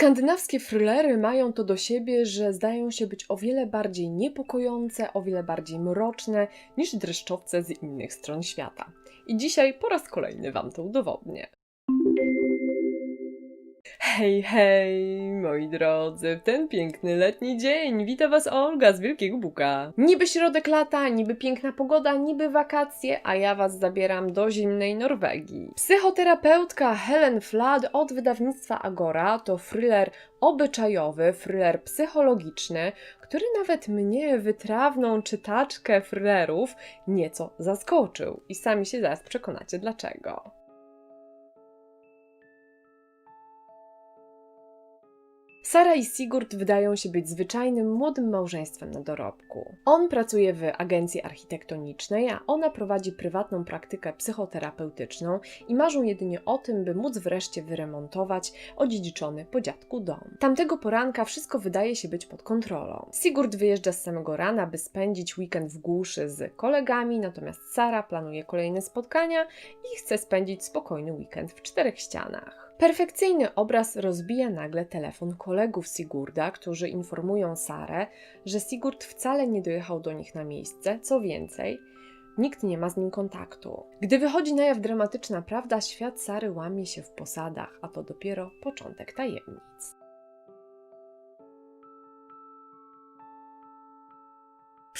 Skandynawskie thrillery mają to do siebie, że zdają się być o wiele bardziej niepokojące, o wiele bardziej mroczne niż dreszczowce z innych stron świata. I dzisiaj po raz kolejny Wam to udowodnię. Hej, hej, moi drodzy, w ten piękny letni dzień wita Was Olga z Wielkiego Buka. Niby środek lata, niby piękna pogoda, niby wakacje, a ja Was zabieram do zimnej Norwegii. Psychoterapeutka Helen Flood od wydawnictwa Agora to thriller obyczajowy, thriller psychologiczny, który nawet mnie, wytrawną czytaczkę thrillerów, nieco zaskoczył. I sami się zaraz przekonacie dlaczego. Sara i Sigurd wydają się być zwyczajnym młodym małżeństwem na dorobku. On pracuje w agencji architektonicznej, a ona prowadzi prywatną praktykę psychoterapeutyczną i marzą jedynie o tym, by móc wreszcie wyremontować odziedziczony po dziadku dom. Tamtego poranka wszystko wydaje się być pod kontrolą. Sigurd wyjeżdża z samego rana, by spędzić weekend w głuszy z kolegami, natomiast Sara planuje kolejne spotkania i chce spędzić spokojny weekend w czterech ścianach. Perfekcyjny obraz rozbija nagle telefon kolegów Sigurda, którzy informują Sarę, że Sigurd wcale nie dojechał do nich na miejsce, co więcej, nikt nie ma z nim kontaktu. Gdy wychodzi na jaw dramatyczna prawda, świat Sary łamie się w posadach, a to dopiero początek tajemnic.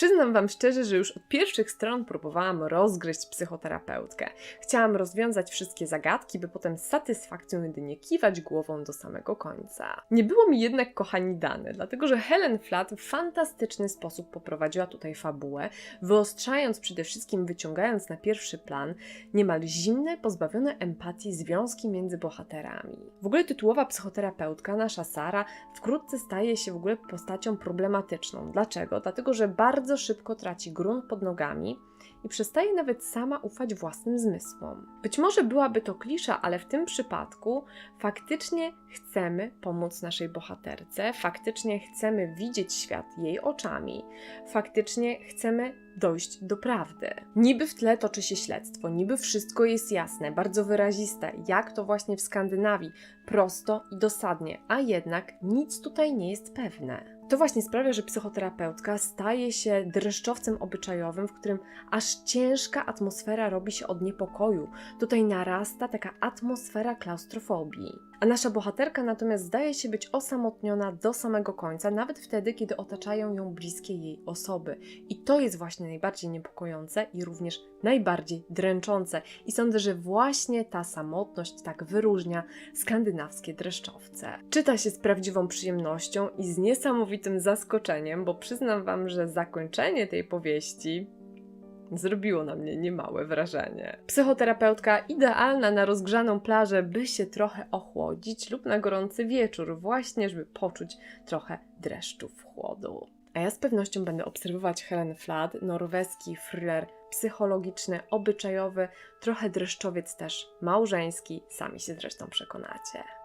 Przyznam Wam szczerze, że już od pierwszych stron próbowałam rozgryźć psychoterapeutkę. Chciałam rozwiązać wszystkie zagadki, by potem z satysfakcją jedynie kiwać głową do samego końca. Nie było mi jednak, kochani, dane, dlatego że Helen Flatt w fantastyczny sposób poprowadziła tutaj fabułę, wyostrzając przede wszystkim, wyciągając na pierwszy plan niemal zimne, pozbawione empatii związki między bohaterami. W ogóle tytułowa psychoterapeutka, nasza Sara, wkrótce staje się w ogóle postacią problematyczną. Dlaczego? Dlatego, że bardzo szybko traci grunt pod nogami i przestaje nawet sama ufać własnym zmysłom. Być może byłaby to klisza, ale w tym przypadku faktycznie chcemy pomóc naszej bohaterce, faktycznie chcemy widzieć świat jej oczami, faktycznie chcemy dojść do prawdy. Niby w tle toczy się śledztwo, niby wszystko jest jasne, bardzo wyraziste, jak to właśnie w Skandynawii, prosto i dosadnie, a jednak nic tutaj nie jest pewne. To właśnie sprawia, że psychoterapeutka staje się dreszczowcem obyczajowym, w którym aż ciężka atmosfera robi się od niepokoju. Tutaj narasta taka atmosfera klaustrofobii. A nasza bohaterka natomiast zdaje się być osamotniona do samego końca, nawet wtedy, kiedy otaczają ją bliskie jej osoby. I to jest właśnie najbardziej niepokojące i również najbardziej dręczące. I sądzę, że właśnie ta samotność tak wyróżnia skandynawskie dreszczowce. Czyta się z prawdziwą przyjemnością i z niesamowitym zaskoczeniem, bo przyznam Wam, że zakończenie tej powieści zrobiło na mnie niemałe wrażenie. Psychoterapeutka idealna na rozgrzaną plażę, by się trochę ochłodzić, lub na gorący wieczór, właśnie, żeby poczuć trochę dreszczów chłodu. A ja z pewnością będę obserwować Helen Flood, norweski thriller psychologiczny, obyczajowy, trochę dreszczowiec też małżeński, sami się zresztą przekonacie.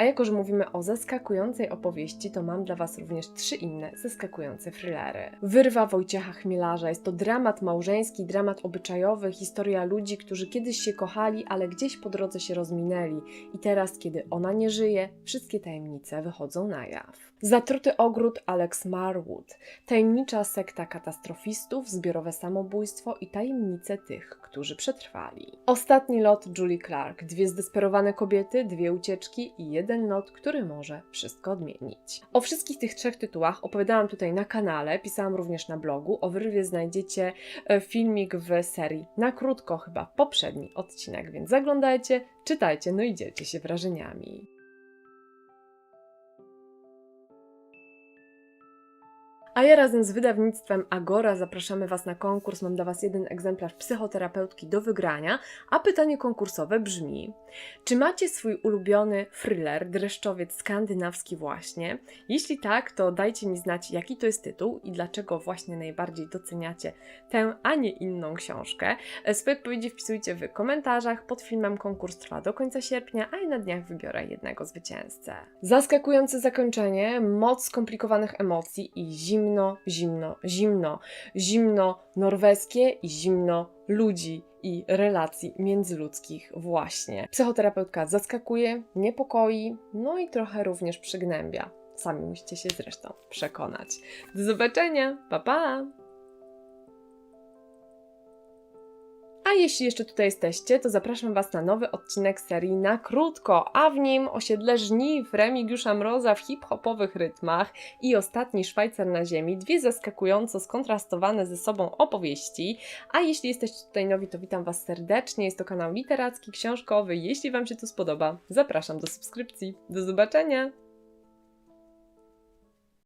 A jako, że mówimy o zaskakującej opowieści, to mam dla Was również trzy inne zaskakujące thrillery. Wyrwa Wojciecha Chmielarza jest to dramat małżeński, dramat obyczajowy, historia ludzi, którzy kiedyś się kochali, ale gdzieś po drodze się rozminęli i teraz, kiedy ona nie żyje, wszystkie tajemnice wychodzą na jaw. Zatruty ogród Alex Marwood, tajemnicza sekta katastrofistów, zbiorowe samobójstwo i tajemnice tych, którzy przetrwali. Ostatni lot Julie Clark, dwie zdesperowane kobiety, dwie ucieczki i jeden lot, który może wszystko odmienić. O wszystkich tych trzech tytułach opowiadałam tutaj na kanale, pisałam również na blogu. O wyrwie znajdziecie e, filmik w serii na krótko, chyba poprzedni odcinek, więc zaglądajcie, czytajcie, no i dzielcie się wrażeniami. A ja razem z wydawnictwem Agora zapraszamy Was na konkurs. Mam dla Was jeden egzemplarz psychoterapeutki do wygrania, a pytanie konkursowe brzmi: czy macie swój ulubiony thriller, dreszczowiec skandynawski właśnie? Jeśli tak, to dajcie mi znać, jaki to jest tytuł i dlaczego właśnie najbardziej doceniacie tę, a nie inną książkę. E, Swoje odpowiedzi wpisujcie w komentarzach. Pod filmem konkurs trwa do końca sierpnia, a i na dniach wybiorę jednego zwycięzcę. Zaskakujące zakończenie, moc skomplikowanych emocji i zimno, zimno, zimno. Zimno norweskie i zimno ludzi i relacji międzyludzkich właśnie. Psychoterapeutka zaskakuje, niepokoi, no i trochę również przygnębia. Sami musicie się zresztą przekonać. Do zobaczenia, pa pa! A jeśli jeszcze tutaj jesteście, to zapraszam Was na nowy odcinek serii na krótko, a w nim osiedle żniw Remigiusza Mroza w hip-hopowych rytmach i ostatni Szwajcar na ziemi, dwie zaskakująco skontrastowane ze sobą opowieści. A jeśli jesteście tutaj nowi, to witam Was serdecznie. Jest to kanał literacki, książkowy. Jeśli Wam się to spodoba, zapraszam do subskrypcji. Do zobaczenia!